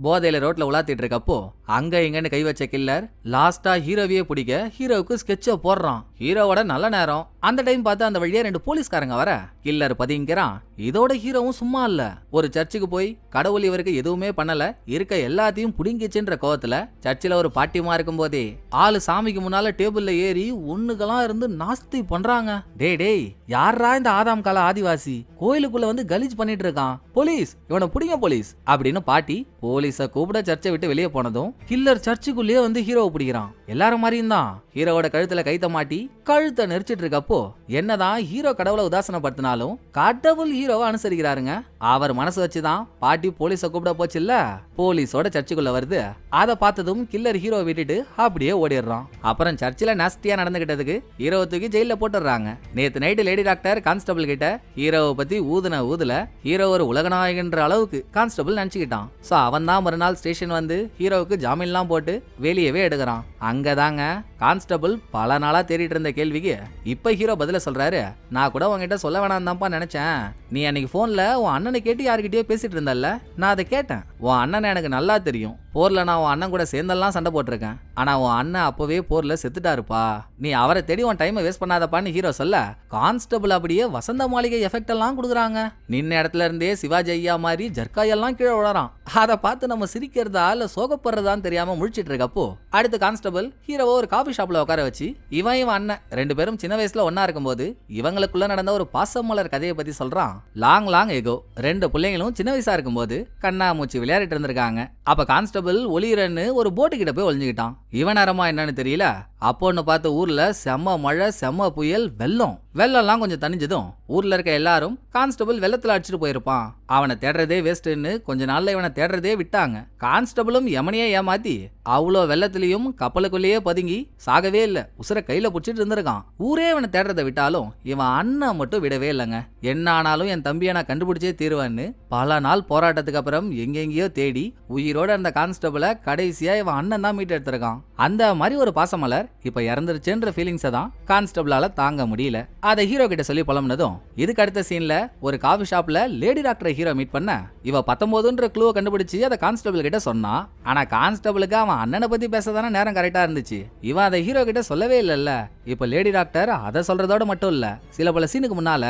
போதையில் ரோட்டில் உலாத்திட்டு இருக்கப்போ அங்கே இங்கன்னு கை வச்ச கில்லர் லாஸ்ட்டாக ஹீரோவையே பிடிக்க ஹீரோவுக்கு ஸ்கெட்சை போடுறான். ஹீரோவோட நல்ல நேரம். அந்த டைம் பார்த்து அந்த வழியாக ரெண்டு போலீஸ்காரங்க வர. கில்லர் பதிங்கிறான் இதோட ஹீரோவும் சும்மா இல்லை. ஒரு சர்ச்சுக்கு போய் கடவுள் இவருக்கு எதுவுமே பண்ணல. இருக்க எல்லாத்தையும் புடிங்கிச்சுன்ற கோவத்துல சர்ச்சில் ஒரு பாட்டியமா இருக்கும் போதே ஆளு சாமிக்கு முன்னால டேபிள்ல ஏறி ஒண்ணுக்கெல்லாம் இருந்து நாஸ்தி பண்றாங்க. டே டேய் யாரா இந்த ஆதாம் கால ஆதிவாசி? கோயிலுக்குள்ள வந்து கலீஜ் பண்ணிட்டு இருக்கான். போலீஸ் இவனை புடிங்க போலீஸ் அப்படின்னு பாட்டி போலீஸ் கூப்பிட சர்ச்சை விட்டு வெளியே போனதும் கில்லர் சர்ச்சுக்குள்ளேயே வந்து ஹீரோவை பிடிக்கிறான். எல்லாரும் மாதிரியும் தான். ஹீரோவோட கழுத்துல கைத்த மாட்டி கழுத்தை நெரிச்சிட்டு இருக்கப்போ என்னதான் ஹீரோ கடவுளை உதாசனப்படுத்தினாலும் கடவுள் ஹீரோவை அனுசரிக்கிறாருங்க. அவர் மனசு வச்சுதான் பாட்டி போலீஸ கூப்பிட போச்சுல்ல? போலீஸோட சர்ச்சுக்குள்ள வருது. அதை பார்த்ததும் கில்லர் ஹீரோ விட்டுட்டு அப்படியே ஓடிடுறான். அப்புறம் சர்ச்சில் நாஸ்டியா நடந்துகிட்டதுக்கு ஹீரோவை தூக்கி ஜெயில போட்டுடுறாங்க. நேத்து நைட்டு லேடி டாக்டர் கான்ஸ்டபிள் கிட்ட ஹீரோவை பத்தி ஊதுன ஊதுல ஹீரோ ஒரு உலகநாயகன்ற அளவுக்கு கான்ஸ்டபிள் நினைச்சுக்கிட்டான். சோ அவன் தான் மறுநாள் ஸ்டேஷன் வந்து ஹீரோவுக்கு ஜாமீன்லாம் போட்டு வெளியவே எடுக்கிறான். அங்கதாங்க. கான்ஸ்டபிள் பல நாளா தேடிட்டு இருந்த கேள்விக்கு இப்ப ஹீரோ பதில சொல்றாரு. நான் கூட உங்ககிட்ட சொல்ல வேணாம் தான்ப்பா நினைச்சேன். நீ அன்னைக்கு போன்ல உன் அண்ணனை கேட்டு யார்கிட்டயோ பேசிட்டு இருந்தல்ல? நான் அதை கேட்டேன். உன் அண்ணனை எனக்கு நல்லா தெரியும். போரில் நான் உன் அண்ணன் கூட சேர்ந்தெல்லாம் சண்டை போட்டிருக்கேன். ஆனால் உன் அண்ணன் அப்போவே போரில் செத்துட்டாருப்பா. நீ அவரை தேடி உன் டைமை வேஸ்ட் பண்ணாதப்பான்னு ஹீரோ சொல்ல கான்ஸ்டபிள் அப்படியே வசந்த மாளிகை எஃபெக்ட் எல்லாம் கொடுக்குறாங்க. நின்ன இடத்துல இருந்தே சிவாஜி ஐயா மாதிரி ஜர்க்காயெல்லாம் கீழே விழறான். அதை பார்த்து நம்ம சிரிக்கிறதா இல்லை சோகப்படுறதான்னு தெரியாமல் முழிச்சிட்டு இருக்கப்போ அடுத்து கான்ஸ்டபிள் ஹீரோவை ஒரு காஃபி ஷாப்பில் உட்கார வச்சு இவன் இவன் அண்ணன் ரெண்டு பேரும் சின்ன வயசில் ஒன்றா இருக்கும்போது இவங்களுக்குள்ள நடந்த ஒரு பாசமலர் கதையை பற்றி சொல்கிறான் லாங் லாங் எகோ ரெண்டு பிள்ளைங்களும் சின்ன வயசாக இருக்கும்போது கண்ணாமூச்சி விளையாடிட்டு இருந்திருக்காங்க. அப்போ கான்ஸ்டபிள் ஒளிரன்னு ஒரு போட்டு கிட்ட போய் ஒளிஞ்சுக்கிட்டான். இவன் நேரமா என்னன்னு தெரியல? அப்போன்னு பார்த்த ஊரில் செம்ம மழை செம்ம புயல் வெள்ளம். வெள்ளம்லாம் கொஞ்சம் தணிஞ்சதும் ஊரில் இருக்க எல்லாரும் கான்ஸ்டபிள் வெள்ளத்தில் அடிச்சுட்டு போயிருப்பான். அவனை தேடுறதே வேஸ்ட்னு கொஞ்ச நாளில் இவனை தேடுறதே விட்டாங்க. கான்ஸ்டபிளும் எமனையே ஏமாத்தி அவ்வளோ வெள்ளத்திலையும் கப்பலுக்குள்ளேயே பதுங்கி சாகவே இல்லை. உசுர கையில் பிடிச்சிட்டு இருந்திருக்கான். ஊரே இவனை தேடுறதை விட்டாலும் இவன் அண்ணன் மட்டும் விடவே இல்லைங்க. என்ன ஆனாலும் என் தம்பியை நான் கண்டுபிடிச்சே தீருவேன்னு பல நாள் போராட்டத்துக்கு அப்புறம் எங்கெங்கேயோ தேடி உயிரோட அந்த கான்ஸ்டபிளை கடைசியாக இவன் அண்ணன் தான் மீட்டு எடுத்திருக்கான் அந்த மாதிரி ஒரு பாசமலர் இப்ப இறந்துருச்சுன்ற ஃபீலிங்ஸை தான் கான்ஸ்டபிளால தாங்க முடியல. அதை ஹீரோ கிட்ட சொல்லி புலம்புனதும் இதுக்கு அடுத்த சீன்ல ஒரு காஃபி ஷாப்ல லேடி டாக்டரை ஹீரோ மீட் பண்ண இவ பத்தொன்பதுன்ற க்ளூவை கண்டுபிடிச்சு அதை கான்ஸ்டபிள் கிட்ட சொன்னான் ஆனா கான்ஸ்டபிளுக்கு அவன் அண்ணனை பத்தி பேசதானே நேரம் கரெக்டா இருந்துச்சு. இவன் அதை ஹீரோ கிட்ட சொல்லவே இல்லைல்ல. இப்ப லேடி டாக்டர் அதை சொல்றதோட மட்டும் இல்ல. சில பல சீனுக்கு முன்னால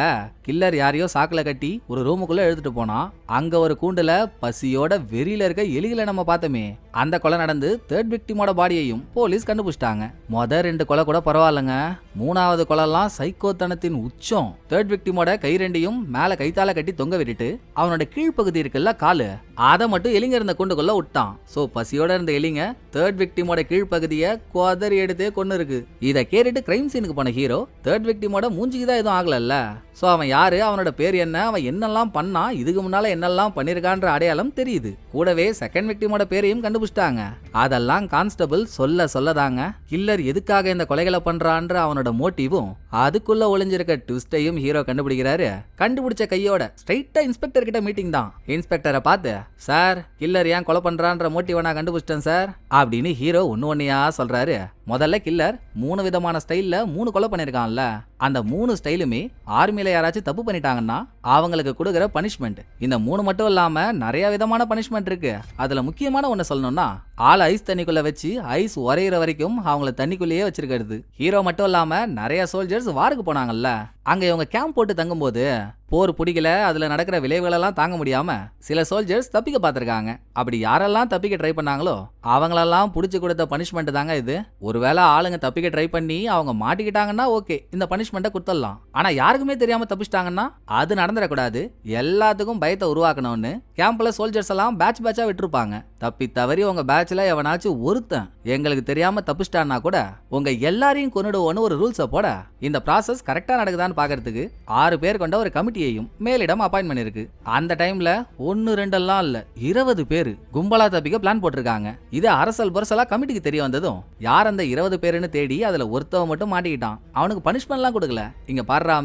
கில்லர் யாரையோ சாக்குல கட்டி ஒரு ரூமுக்குள்ள எழுதிட்டு போனான் அங்க ஒரு கூண்டுல பசியோட வெறியில இருக்க எலிகளை நம்ம பார்த்தோமே. அந்த கொலை நடந்து தேர்ட் விக்டிமோட பாடியையும் போலீஸ் கண்டுபிடிச்சிட்டாங்க. மொதல் ரெண்டு கொலை கூட பரவாயில்லைங்க. மூணாவது கொலைலாம் சைக்கோத்தனத்தின் உச்சம். தேர்ட் விக்டிமோட கை ரெண்டையும் மேல கைத்தால கட்டி தொங்க விட்டுட்டு அவனோட கீழ்ப்பகுதி இருக்குல்ல காலு. அதை மட்டும் எலிங்க இருந்த கூண்டுக்குள்ள விட்டான். சோ பசியோட இருந்த எலிங்க தேர்ட் விக்டிமோட கீழ்ப்பகுதியை குதறி எடுத்தே கொண்டு இருக்கு. இதை கேட்டுட்டு கிரைம் சீனுக்கு போன ஹீரோ தேர்ட் விக்டிமோட மூஞ்சிக்கு தான் எதுவும் ஆகலல்ல. சோ அவன் யாரு அவனோட பேர் என்ன அவன் என்னெல்லாம் பண்ணான் இதுக்கு முன்னால என்னெல்லாம் பண்ணிருக்கான்ற அடையாளம் தெரியுது. கூடவே செகண்ட் விக்டிமோட பேரையும் கண்டுபிடிச்சிட்டாங்க. அதெல்லாம் கான்ஸ்டபிள் சொல்ல சொல்லதாங்க கில்லர் எதுக்காக இந்த கொலைகளை பண்றான்ற அவனோட மோட்டிவும் அதுக்குள்ள ஒளிஞ்சிருக்க ட்விஸ்டையும் ஹீரோ கண்டுபிடிக்கிறாரு. கண்டுபிடிச்ச கையோட ஸ்ட்ரைட்டா இன்ஸ்பெக்டர் கிட்ட மீட்டிங் தான். இன்ஸ்பெக்டரை பார்த்து சார் கில்லர் ஏன் கொலை பண்றான்ற மோட்டிவை நான் கண்டுபிடிச்சிட்டேன் சார். அப்படின்னு ஹீரோ ஒன்று ஒன்றையா சொல்கிறாரு முதல்ல கில்லர் மூணு விதமான ஸ்டைல்ல மூணு கொலை பண்ணிருக்கான்ல. அந்த மூணு ஸ்டைலுமே ஆர்மியில யாராச்சும் தப்பு பண்ணிட்டாங்கன்னா அவங்களுக்கு கொடுக்குற பனிஷ்மெண்ட் இந்த மூணு மட்டும் இல்லாம நிறைய விதமான பனிஷ்மெண்ட் இருக்கு. அதுல முக்கியமான ஒண்ணு சொல்லணும்னா ஆள் ஐஸ் தண்ணிக்குள்ள வச்சு ஐஸ் உரையிற வரைக்கும் அவங்கள தண்ணிக்குள்ளேயே வச்சிருக்கிறது. ஹீரோ மட்டும் இல்லாம நிறைய சோல்ஜர்ஸ் வாருக்கு போனாங்கல்ல. அங்க இவங்க கேம்ப் போட்டு தங்கும்போது போர் பிடிக்கல அதுல நடக்கிற விளைவுகளெல்லாம் தாங்க முடியாம சில சோல்ஜர்ஸ் தப்பிக்க பார்த்துருக்காங்க. அப்படி யாரெல்லாம் தப்பிக்க ட்ரை பண்ணாங்களோ அவங்களெல்லாம் புடிச்சு கொடுத்த பனிஷ்மெண்ட் தாங்க இது. ஒரு ஒருவேளை ஆளுங்க தப்பிக்க ட்ரை பண்ணி அவங்க மாட்டிக்கிட்டாங்கன்னா ஓகே இந்த பனிஷ்மெண்ட்டை கொடுத்துடலாம். ஆனால் யாருக்குமே தெரியாமல் தப்பிச்சிட்டாங்கன்னா அது நடந்துடக்கூடாது. எல்லாத்துக்கும் பயத்தை உருவாக்கணும்னு கேம்பில் சோல்ஜர்ஸ் எல்லாம் பேட்ச் பேட்சாக விட்டுருப்பாங்க. தப்பி தவறி உங்கள் பேட்சில் எவனாச்சும் ஒருத்தன் எங்களுக்கு தெரியாமல் தப்பிச்சிட்டான்னா கூட உங்கள் எல்லாரையும் கொன்னுடுவோன்னு ஒரு ரூல்ஸை போட இந்த ப்ராசஸ் கரெக்டாக நடக்குதான்னு பார்க்கறதுக்கு ஆறு பேர் கொண்ட ஒரு கமிட்டியையும் மேலிடம் அப்பாயின் பண்ணிருக்கு. அந்த டைமில் ஒன்று ரெண்டெல்லாம் இல்லை இருபது பேர் கும்பலா தப்பிக்க பிளான் போட்டிருக்காங்க. இது அரசல் புரசலாக கமிட்டிக்கு தெரிய வந்ததும் யார் அந்த இருபது பேருன்னு தேடி அதில் ஒருத்தவன் மட்டும் மாட்டிக்கிட்டான். அவனுக்கு பனிஷ்மெண்ட்லாம் கொடுக்கல. இங்கே பாடுறா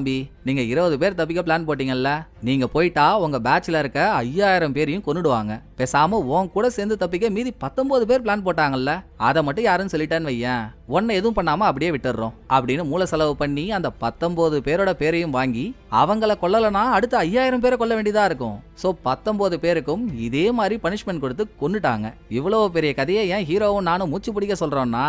நீங்கள் இருபது பேர் தப்பிக்க பிளான் போட்டீங்கல்ல நீங்கள் போயிட்டா உங்கள் பேட்சில் இருக்க ஐயாயிரம் பேரையும் கொண்டுடுவாங்க பேசாமல் உன் கூட சேர்ந்து தப்பிக்க மீதி பத்தொம்போது பேர் பிளான் போட்டாங்கல்ல அதை மட்டும் யாருன்னு சொல்லிட்டேன்னு வையேன். உன்னை எதுவும் பண்ணாமல் அப்படியே விட்டுடுறோம் அப்படின்னு மூல செலவு பண்ணி அந்த பத்தொம்போது பேரோட பேரையும் வாங்கி அவங்கள கொல்லலைன்னா அடுத்த ஐயாயிரம் பேரை கொல்ல வேண்டியதாக இருக்கும். ஸோ பத்தொம்போது பேருக்கும் இதே மாதிரி பனிஷ்மெண்ட் கொடுத்து கொன்னுட்டாங்க. இவ்வளோ பெரிய கதையை ஏன் ஹீரோவும் நானும் மூச்சு பிடிக்க சொல்கிறோன்னா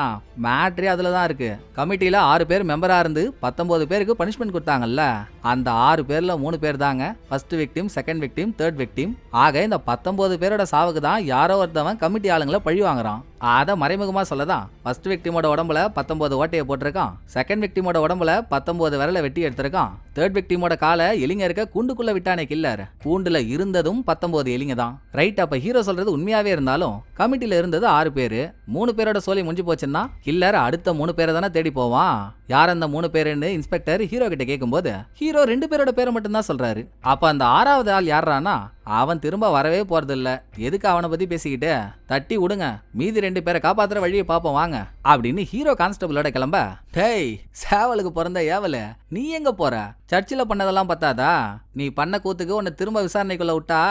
மேட்ரி அதில் தான் இருக்குது கமிட்டியில் ஆறு பேர் மெம்பராக இருந்து பத்தொம்போது பேருக்கு பனிஷ்மெண்ட் கொடுத்தாங்கல்ல. அந்த ஆறு பேரில் மூணு பேர் தாங்க first victim second victim third victim ஆக இந்த பத்தொம்போது பேரோட சாவுக்கு தான் யாரோ ஒருத்தவன் கமிட்டி ஆளுங்களை பழி வாங்குறான். அதை மறைமுகமாக சொல்லதான் ஃபர்ஸ்ட் விக்டிமோட உடம்புல பத்தொம்போது ஓட்டையை போட்டிருக்கான். செகண்ட் விக்டிமோட உடம்புல பத்தொம்போது விரலை வெட்டி எடுத்திருக்கான். தேர்ட் விக்டிமோட காலை எலிங்க இருக்க கூண்டுக்குள்ள விட்டானே கில்லர் கூண்டுல இருந்ததும் பத்தொம்போது எலிங்க தான். ரைட் அப்ப ஹீரோ சொல்றது உண்மையாவே இருந்தாலும் கமிட்டியில் இருந்தது ஆறு பேர். மூணு பேரோட சோழி முடிஞ்சு போச்சுன்னா கில்லர் அடுத்த மூணு பேரை தானே தேடி போவான். யார் அந்த மூணு பேருன்னு இன்ஸ்பெக்டர் ஹீரோ கிட்ட கேட்கும்போது ஹீரோ ரெண்டு பேரோட பேரை மட்டும்தான் சொல்றாரு. அப்ப அந்த ஆறாவது ஆள் யாரானா அவன் திரும்ப வரவே போறதில்ல. எதுக்கு அவனை பத்தி பேசிக்கிட்டு? தட்டி விடுங்க. மீதி ரெண்டு பேரை காப்பாத்துற வழியை பார்ப்போம் வாங்க. அப்படின்னு ஹீரோ கான்ஸ்டபிளோட கிளம்ப. டேய் சேவலுக்கு பிறந்த ஏவல நீ எங்க போற? சர்ச்சில் பண்ணதெல்லாம் பத்தாதா? நீ பண்ண கூத்துக்கு உன்னை திரும்ப விசாரணைக்குள்ள விட்டா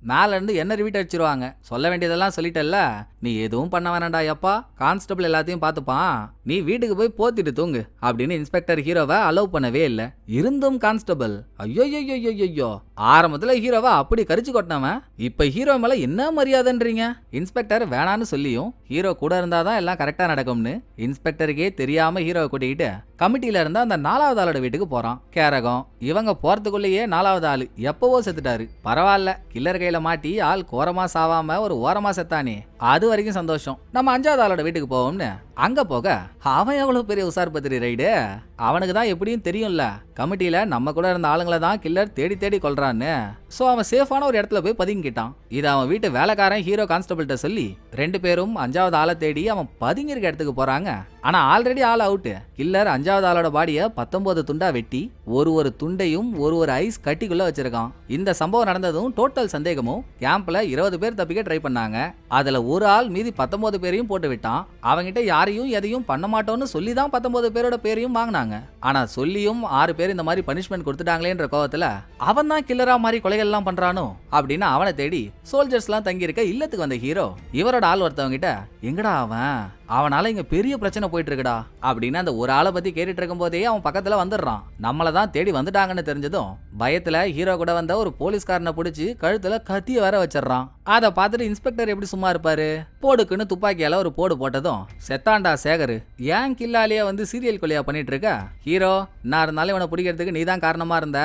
மேல இருந்து என்ன ரிவீட் அடிச்சிருவாங்க. சொல்ல வேண்டியதெல்லாம் சொல்லிட்டல்ல. நீ எதுவும் பண்ண வேணாண்டா எப்பா கான்ஸ்டபிள் எல்லாத்தையும் பார்த்துப்பான். நீ வீட்டுக்கு போய் போத்திட்டு தூங்கு அப்படின்னு இன்ஸ்பெக்டர் ஹீரோவை அலோவ் பண்ணவே இல்லை. இருந்தும் கான்ஸ்டபிள். ஐயோ ஐயோ ஆரம்பத்தில் ஹீரோவை அப்படி கரிச்சு கொட்டினவன். இப்ப ஹீரோ மேல என்ன மரியாதைன்றீங்க? இன்ஸ்பெக்டர் வேணான்னு சொல்லியும் ஹீரோ கூட இருந்தாதான் எல்லாம் கரெக்டா நடக்கும்னு. இன்ஸ்பெக்டருக்கே தெரியாம ஹீரோவை கூட்டிக்கிட்டு கமிட்டியில இருந்த அந்த நாலாவது ஆளோட வீட்டுக்கு போறான். கேரகம். இவங்க போறதுக்குள்ளேயே நாலாவது ஆளு எப்பவோ செத்துட்டாரு. பரவாயில்ல கில்லர் கையில மாட்டி ஆள் கோரமா சாவாம ஒரு ஓரமா செத்தானே. அது வரைக்கும் சந்தோஷம். நம்ம அஞ்சாவது ஆளோட வீட்டுக்கு போவோம்னு. அங்க போக அவன் எவ்வளவு பெரிய உசார் பத்திரி ரைடு அவனுக்கு தான் எப்படியும் தெரியும்ல. கமிட்டியில் நம்ம கூட இருந்த ஆளுங்களை தான் கில்லர் தேடி தேடி கொள்றான்னு ஸோ அவன் சேஃபான ஒரு இடத்துல போய் பதுங்கிக்கிட்டான். இதை அவன் வீட்டு வேலைக்காரன் ஹீரோ கான்ஸ்டபிள்கிட்ட சொல்லி ரெண்டு பேரும் அஞ்சாவது ஆளை தேடி அவன் பதுங்கியிருக்க இடத்துக்கு போகிறாங்க ஆனா ஆல்ரெடி ஆள் அவுட்டு கில்லர் அஞ்சாவது ஆளோட பாடியை பத்தொன்பது துண்டா வெட்டி ஒரு ஒரு துண்டையும் ஒரு ஒரு ஐஸ் கட்டிக்குள்ள வச்சிருக்கான். இந்த சம்பவம் நடந்ததும் டோட்டல் சந்தேகமும் கேம்ப்ல இருபது பேர் தப்பிக்க ட்ரை பண்ணாங்க. அதுல ஒரு ஆள் மீதி பத்தொன்பது பேரையும் போட்டு விட்டான். அவங்கிட்ட யாரையும் எதையும் பண்ண மாட்டோம்னு சொல்லி தான் பத்தொன்பது பேரோட பேரையும் வாங்கினாங்க. ஆனா சொல்லியும் ஆறு பேர் இந்த மாதிரி பனிஷ்மெண்ட் கொடுத்துட்டாங்களேன்ற கோவத்துல அவன் தான் கில்லரா மாதிரி கொலைகள்லாம் பண்றானோ? அப்படின்னு அவனை தேடி சோல்ஜர்ஸ்லாம் தங்கியிருக்க இல்லத்துக்கு வந்த ஹீரோ இவரோட ஆள் ஒருத்தவங்கிட்ட எங்கடா அவன்? அவனால இங்க பெரிய பிரச்சனை போயிட்டு இருக்குடா அப்படின்னு அந்த ஒரு ஆளை பத்தி கேட்டுட்டு இருக்கும் போதே அவன் பக்கத்துல வந்துடுறான். நம்மள தான் தேடி வந்துட்டாங்கன்னு தெரிஞ்சதும் பயத்துல ஹீரோ கூட வந்த ஒரு போலீஸ்காரனை பிடிச்சி கழுத்துல கத்திய வேற வச்சிடுறான். அதை பார்த்துட்டு இன்ஸ்பெக்டர் எப்படி சும்மா இருப்பாரு? போடுக்குன்னு துப்பாக்கியால ஒரு போடு போட்டதும் செத்தாண்டா சேகர் ஏன் கில்லாலேயே வந்து சீரியல் கொலையா பண்ணிட்டு இருக்க ஹீரோ நான் இருந்தாலும் இவனை பிடிக்கிறதுக்கு நீ தான் காரணமா இருந்த.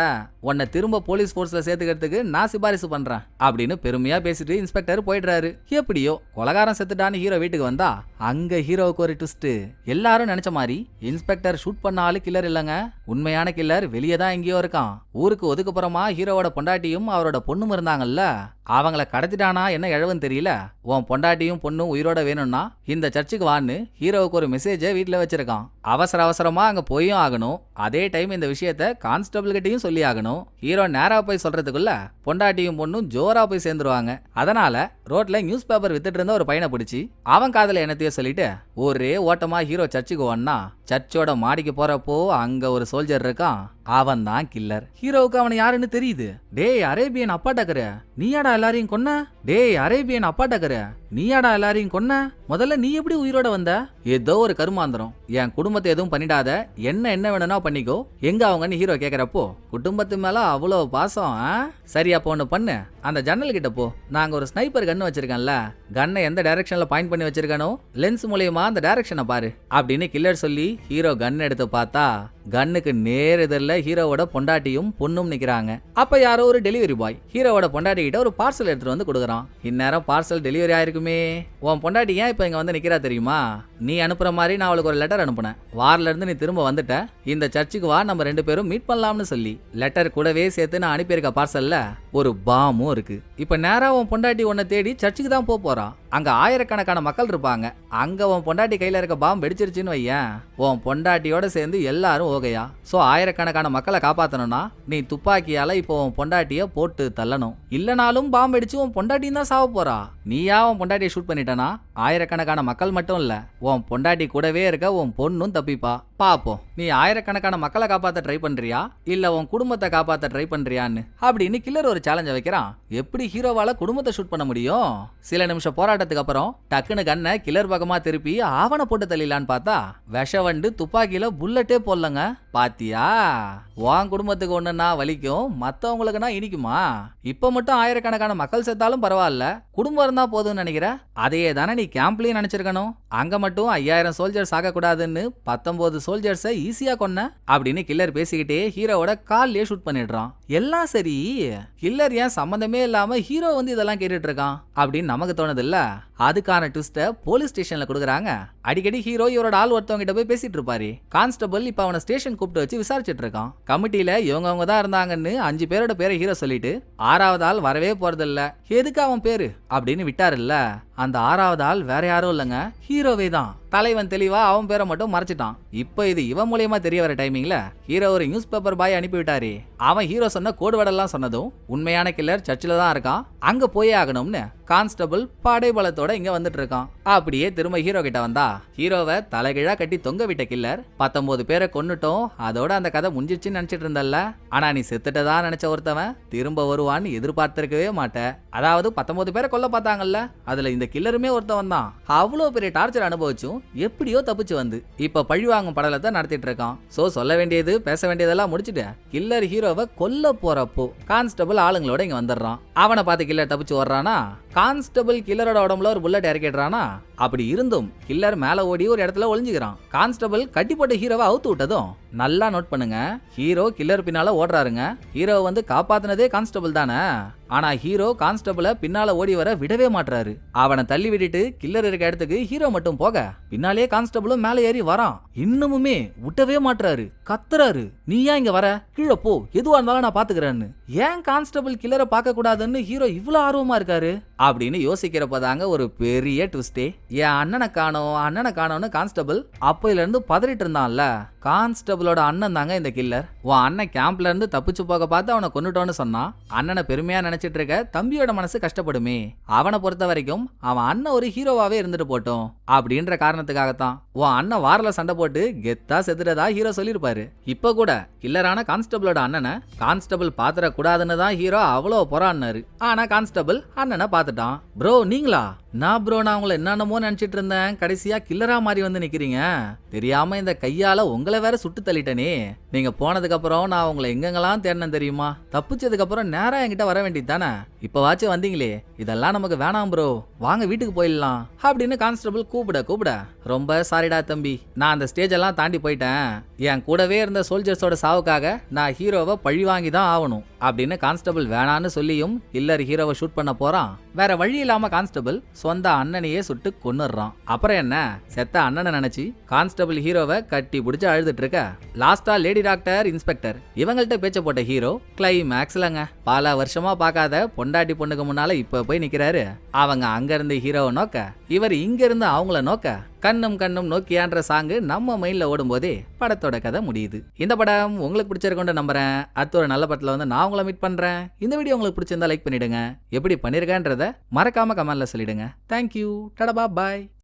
உன்னை திரும்ப போலீஸ் போர்ஸ்ல சேர்த்துக்கிறதுக்கு நான் சிபாரிசு பண்றேன் அப்படின்னு பெருமையா பேசிட்டு இன்ஸ்பெக்டர் போயிடுறாரு. எப்படியோ கொலகாரம் செத்துட்டான்னு ஹீரோ வீட்டுக்கு வந்தா அங்க ஹீரோவுக்கு ஒரு ட்விஸ்ட் எல்லாரும் நினைச்ச மாதிரி இன்ஸ்பெக்டர் ஷூட் பண்ண ஆளு கில்லர் இல்லைங்க. உண்மையான கில்லர் வெளியே தான் எங்கேயோ இருக்கான். ஊருக்கு ஒதுக்குப்புறமா ஹீரோவோட பொண்டாட்டியும் அவரோட பொண்ணும் இருந்தாங்கல்ல. அவங்கள கடத்திட்டானா என்ன இழவுன்னு தெரியல? உன் பொண்டாட்டியும் பொண்ணும் உயிரோட வேணும்னா இந்த சர்ச்சுக்கு வான்னு ஹீரோவுக்கு ஒரு மெசேஜை வீட்டில் வச்சிருக்கான். அவசர அவசரமாக அங்கே போயும் ஆகணும். அதே டைம் இந்த விஷயத்த கான்ஸ்டபிள்கிட்டையும் சொல்லி ஆகணும். ஹீரோ நேராக போய் சொல்கிறதுக்குள்ள பொண்டாட்டியும் பொண்ணும் ஜோராக போய் சேர்ந்துருவாங்க. அதனால் ரோட்டில் நியூஸ் பேப்பர் வித்துட்டு இருந்த ஒரு பையனை பிடிச்சி அவன் காதல என்னத்தையோ சொல்லிட்டு ஒரே ஓட்டமாக ஹீரோ சர்ச்சுக்கு வந்தா சர்ச்சோட மாடிக்கு போகிறப்போ அங்கே ஒரு சோல்ஜர் இருக்கான். அவன் தான் கில்லர் ஹீரோவுக்கு அவனை யாருன்னு தெரியுது. டேய் அரேபியன் அப்பா டக்கரு நீயாடா எல்லாரையும் கொன்ன? டேய் அரேபியன் அப்பாட்டக்கரு நீயாடா எல்லாரையும் கொன்ன? முதல்ல நீ எப்படி உயிரோட வந்த? ஏதோ ஒரு கருமாந்திரம். என் குடும்பத்தை எதுவும் பண்ணிடாத. என்ன என்ன வேணும்னா பண்ணிக்கோ. எங்க அவங்கன்னு ஹீரோ கேக்குறப்போ? குடும்பத்து மேல அவ்வளோ பாசம் ஆ? சரி அப்போ ஒன்று பண்ணு. அந்த ஜன்னல் கிட்ட போ. நாங்க ஒரு ஸ்னைப்பர் கன்னு வச்சிருக்கேன்ல. கன்னை எந்த டைரக்ஷன்ல பாயிண்ட் பண்ணி வச்சிருக்கானோ லென்ஸ் மூலியமா அந்த டைரக்ஷனை பாரு. அப்படின்னு கில்லர் சொல்லி ஹீரோ கன் எடுத்து பார்த்தா கன்னுக்கு நேர் எதிரில் ஹீரோவோட பொண்டாட்டியும் பொண்ணும் நிற்கிறாங்க அப்போ யாரோ ஒரு டெலிவரி பாய் ஹீரோவோட பொண்டாட்டி கிட்ட ஒரு பார்சல் எடுத்துட்டு வந்து கொடுக்குறான். போயிடுறான் இந்நேரம் பார்சல் டெலிவரி ஆயிருக்குமே. உன் பொண்டாட்டி ஏன் இப்போ இங்க வந்து நிக்கிறா தெரியுமா? நீ அனுப்புற மாதிரி நான் அவளுக்கு ஒரு லெட்டர் அனுப்புனேன். வாரில இருந்து நீ திரும்ப வந்துட்ட. இந்த சர்ச்சுக்கு வா நம்ம ரெண்டு பேரும் மீட் பண்ணலாம்னு சொல்லி. லெட்டர் கூடவே சேர்த்து நான் அனுப்பியிருக்க பார்சல்ல ஒரு பாமும் இருக்கு. இப்ப நேராக உன் பொண்டாட்டி உன்னை தேடி சர்ச்சுக்கு தான் போக போறான் அங்க ஆயிரக்கணக்கான மக்கள் இருப்பாங்க. அங்க உன் பொண்டாட்டி கையில் இருக்க பாம் வெடிச்சிருச்சுன்னு வையேன். உன் பொண்டாட்டியோட சேர்ந்து எல்லாரும் ஓகையா. சோ ஆயிரக்கணக்கான மக்களை காப்பாற்றணும்னா நீ துப்பாக்கியால் இப்போ உன் பொண்டாட்டியை போட்டு தள்ளணும். இல்லைனாலும் பாம் வெடிச்சு உன் பொண்டாட்டி பொண்டாட்டியும் தான் சாவ போறா. நீயா உன் பொண்டாட்டியை ஷூட் பண்ணிட்டனா? ஆயிரக்கணக்கான மக்கள் மட்டும் இல்ல உன் பொண்டாட்டி கூடவே இருக்க உன் பொண்ணும் தப்பிப்பா. பார்ப்போம் நீ ஆயிரக்கணக்கான மக்களை காப்பாற்ற ட்ரை பண்றியா? இல்ல உன் குடும்பத்தை காப்பாற்ற ட்ரை பண்றியான்னு? அப்படின்னு கில்லர் ஒரு சேலஞ்சை வைக்கிறான். எப்படி ஹீரோவால குடும்பத்தை ஷூட் பண்ண முடியும்? சில நிமிஷம் போராட்டத்துக்கு அப்புறம் டக்குனு கண்ணை கில்லர் பக்கமா திருப்பி ஆவண போட்டு தள்ளிலான்னு பார்த்தா விஷவண்டு துப்பாக்கியில புல்லட்டே போடலங்க. பாத்தியா? உன் குடும்பத்துக்கு ஒண்ணுன்னா வலிக்கும் மத்தவங்களுக்குன்னா இனிக்குமா? இப்ப மட்டும் ஆயிரக்கணக்கான மக்கள் செத்தாலும் பரவாயில்ல. குடும்பம் இருந்தா போதும்னு நினைக்கிற? அதையே தானே நீ கேம்ப்லயும் நினைச்சிருக்கணும். அங்க மட்டும் ஐயாயிரம் சோல்ஜர்ஸ் ஆகக்கூடாதுன்னு பத்தொன்பது சோல்ஜர்ஸை ஈஸியா கொன்ன? அப்படின்னு கில்லர் பேசிக்கிட்டே ஹீரோவோட கால்லயே ஷூட் பண்ணிடுறான். எல்லாம் சரி கில்லர் ஏன் சம்மந்தமே இல்லாம ஹீரோ வந்து இதெல்லாம் கேட்டுட்டு இருக்கான் அப்படின்னு நமக்கு தோணுது இல்ல அதுக்கான ட்விஸ்ட்டை போலீஸ் ஸ்டேஷன்ல கொடுக்குறாங்க. அடிக்கடி ஹீரோ இவரோட ஆள் ஒருத்தவங்கிட்ட போய் பேசிட்டு இருப்பாரு கான்ஸ்டபிள் இப்ப அவனை ஸ்டேஷன் கூப்பிட்டு வச்சு விசாரிச்சுட்டு இருக்கான் கமிட்டியில இவங்க அவங்க தான் இருந்தாங்கன்னு அஞ்சு பேரோட பேரை ஹீரோ சொல்லிட்டு ஆறாவது ஆள் வரவே போறதில்ல. எதுக்கு அவன் பேரு? அப்படின்னு விட்டாருல்ல? அந்த ஆறாவது ஆள் வேற யாரும் இல்லைங்க. ஹீரோவே தான். தலைவன் தெளிவா அவன் பேரை மட்டும் மறைச்சிட்டான். இப்போ இது இவன் மூலியமா தெரிய வர டைமிங்ல ஹீரோ ஒரு நியூஸ் பேப்பர் பாய் அனுப்பிவிட்டாரு. அவன் ஹீரோ சொன்ன கோடுவடெல்லாம் சொன்னதும் உண்மையான கில்லர் சர்ச்சில் தான் இருக்கான். அங்க போயே ஆகணும்னு கான்ஸ்டபிள் படைபலத்தோட இங்க வந்துட்டு இருக்கான் அப்படியே திரும்ப ஹீரோ கிட்ட வந்தா. ஹீரோவை தலைகீழா கட்டி தொங்க விட்ட கில்லர் பத்தொன்பது பேரை கொன்னுட்டோம். அதோட அந்த கதை முடிஞ்சிருச்சுன்னு நினைச்சிட்டு இருந்தல்ல. ஆனா நீ செத்துட்டதா நினைச்ச ஒருத்தவன் திரும்ப வருவான்னு எதிர்பார்த்திருக்கவே மாட்டேன் அதாவது பத்தொன்பது பேரை கொல்ல பார்த்தாங்கல்ல. அதுல இந்த கில்லருமே ஒருத்தவன் தான். அவ்வளோ பெரிய டார்ச்சர் அனுபவிச்சும் எப்படியோ தப்பிச்சு வந்து. இப்ப பழிவாங்கும் படலத்தை நடத்திட்டு இருக்கான். சோ சொல்ல வேண்டியது பேச வேண்டியதெல்லாம் முடிச்சுட்டு கில்லர் ஹீரோவை கொல்ல போறப்போ கான்ஸ்டபிள் ஆளுங்களோட இங்க வந்துடுறான். அவனை பார்த்து கில்லர் தப்பிச்சு வர்றானா கான்ஸ்டபிள் கில்லரோட உடம்புல ஒரு புல்லட் இறக்கிடுறானா? அப்படி இருந்தும் கில்லர் மேல ஓடி ஒரு இடத்துல ஒளிஞ்சுக்கிறான். கான்ஸ்டபிள் கட்டிப்பட்ட ஹீரோவை அவுத்து விட்டதும் நல்லா நோட் பண்ணுங்க. ஹீரோ கில்லர் பின்னால ஓடுறாருங்க. ஹீரோ வந்து காப்பாத்தினதே கான்ஸ்டபிள் தானே? ஆனா ஹீரோ கான்ஸ்டபிள பின்னால ஓடி வர விடவே மாட்றாரு. அவனை தள்ளி விட்டுட்டு கில்லர் இருக்க இடத்துக்கு ஹீரோ மட்டும் போக பின்னாலே கான்ஸ்டபிளும் மேல ஏறி வரான். இன்னமுமே விட்டவே மாட்டாரு கத்துறாரு. நீ ஏன் இங்க வர? கீழே போ. எதுவா இருந்தாலும் நான் பாத்துக்கிறேன்னு. ஏன் கான்ஸ்டபிள் கில்லரை பார்க்க கூடாதுன்னு ஹீரோ இவ்வளவு ஆர்வமா இருக்காரு? அப்படின்னு யோசிக்கிறப்ப தாங்க ஒரு பெரிய ட்விஸ்டே. என் அண்ணனை காணோம் அண்ணனை காணோன்னு கான்ஸ்டபிள் அப்போயிலேருந்து பதறிட்டு இருந்தான்ல. கான்ஸ்டபிளோட அண்ணன் தாங்க இந்த கில்லர். உன் அண்ணன் கேம்ப்ல இருந்து தப்பிச்சு போக பார்த்து அவனை கொண்டுட்டோன்னு சொன்னான். அண்ணனை பெருமையா நினைச்சிட்டு இருக்க தம்பியோட மனசு கஷ்டப்படுமே. அவனை பொறுத்த வரைக்கும் அவன் அண்ணன் ஒரு ஹீரோவாவே இருந்துட்டு போட்டோம். அப்படின்ற காரணத்துக்காகத்தான் உன் அண்ணன் வாரில் சண்டை போட்டு கெத்தா செத்துட்டதா ஹீரோ சொல்லியிருப்பாரு. இப்ப கூட கில்லரான கான்ஸ்டபிளோட அண்ணனை கான்ஸ்டபிள் பாத்திர கூடாதுன்னு தான் ஹீரோ அவ்வளோ பொறான்னாரு ஆனா கான்ஸ்டபிள் அண்ணனை பார்த்துட்டான். ப்ரோ நீங்களா? நான் ப்ரோ நான் உங்களை என்னென்னமோ நினைச்சிட்டு இருந்தேன். கடைசியா கில்லரா மாதிரி வந்து நிக்கிறீங்க. தெரியாம இந்த கையால உங்களை வேற சுட்டு தள்ளிட்டனே. நீங்க போனதுக்கு அப்புறம் நான் உங்களை எங்கெங்கெல்லாம் தேடினேன் தெரியுமா? தப்பிச்சதுக்கு அப்புறம் நேரா என்கிட்ட வர வேண்டியது தானே? இப்போவாச்சும் வந்தீங்களே இதெல்லாம் நமக்கு வேணாம் ப்ரோ வாங்க வீட்டுக்கு போயிடலாம். அப்படின்னு கான்ஸ்டபிள் கூப்பிட கூப்பிட ரொம்ப சாரிடா தம்பி நான் அந்த ஸ்டேஜ் எல்லாம் தாண்டி போயிட்டேன். என் கூடவே இருந்த சோல்ஜர்ஸோட சாவுக்காக நான் ஹீரோவை பழி வாங்கி தான் ஆகணும். அப்படின்னு கான்ஸ்டபிள் வேணான்னு சொல்லியும் இல்லர் ஹீரோவை ஷூட் பண்ண போறான். வேற வழி இல்லாம கான்ஸ்டபிள் சொந்த அண்ணனையே சுட்டு கொன்னுடுறான். அப்புறம் என்ன? செத்த அண்ணனை நினைச்சு கான்ஸ்டபிள் ஹீரோவை கட்டி பிடிச்சு அழுதுட்டு இருக்க. லாஸ்டா லேடி டாக்டர் இன்ஸ்பெக்டர் இவங்கள்ட்ட பேச்ச போட்ட ஹீரோ கிளைமேக்ஸ்லங்க பல வருஷமா பார்க்காத பொண்ணு பொண்டாட்டி பொண்ணுக்கு முன்னால இப்ப போய் நிக்கிறாரு. அவங்க அங்கேருந்து ஹீரோவை நோக்க இவர் இங்கேருந்து அவங்கள நோக்க கண்ணும் கண்ணும் நோக்கியான்ற சாங்கு நம்ம மைண்டில் ஓடும்போதே படத்தோட கதை முடியுது. இந்த படம் உங்களுக்கு பிடிச்சிருக்கோன்னு நம்புறேன். அடுத்த ஒரு நல்ல படத்தில் வந்து நான் உங்களை மீட் பண்ணுறேன் இந்த வீடியோ உங்களுக்கு பிடிச்சிருந்தா லைக் பண்ணிடுங்க. எப்படி பண்ணியிருக்கேன்றத மறக்காம கமெண்ட்ல சொல்லிடுங்க. தேங்க்யூ டடபா பாய்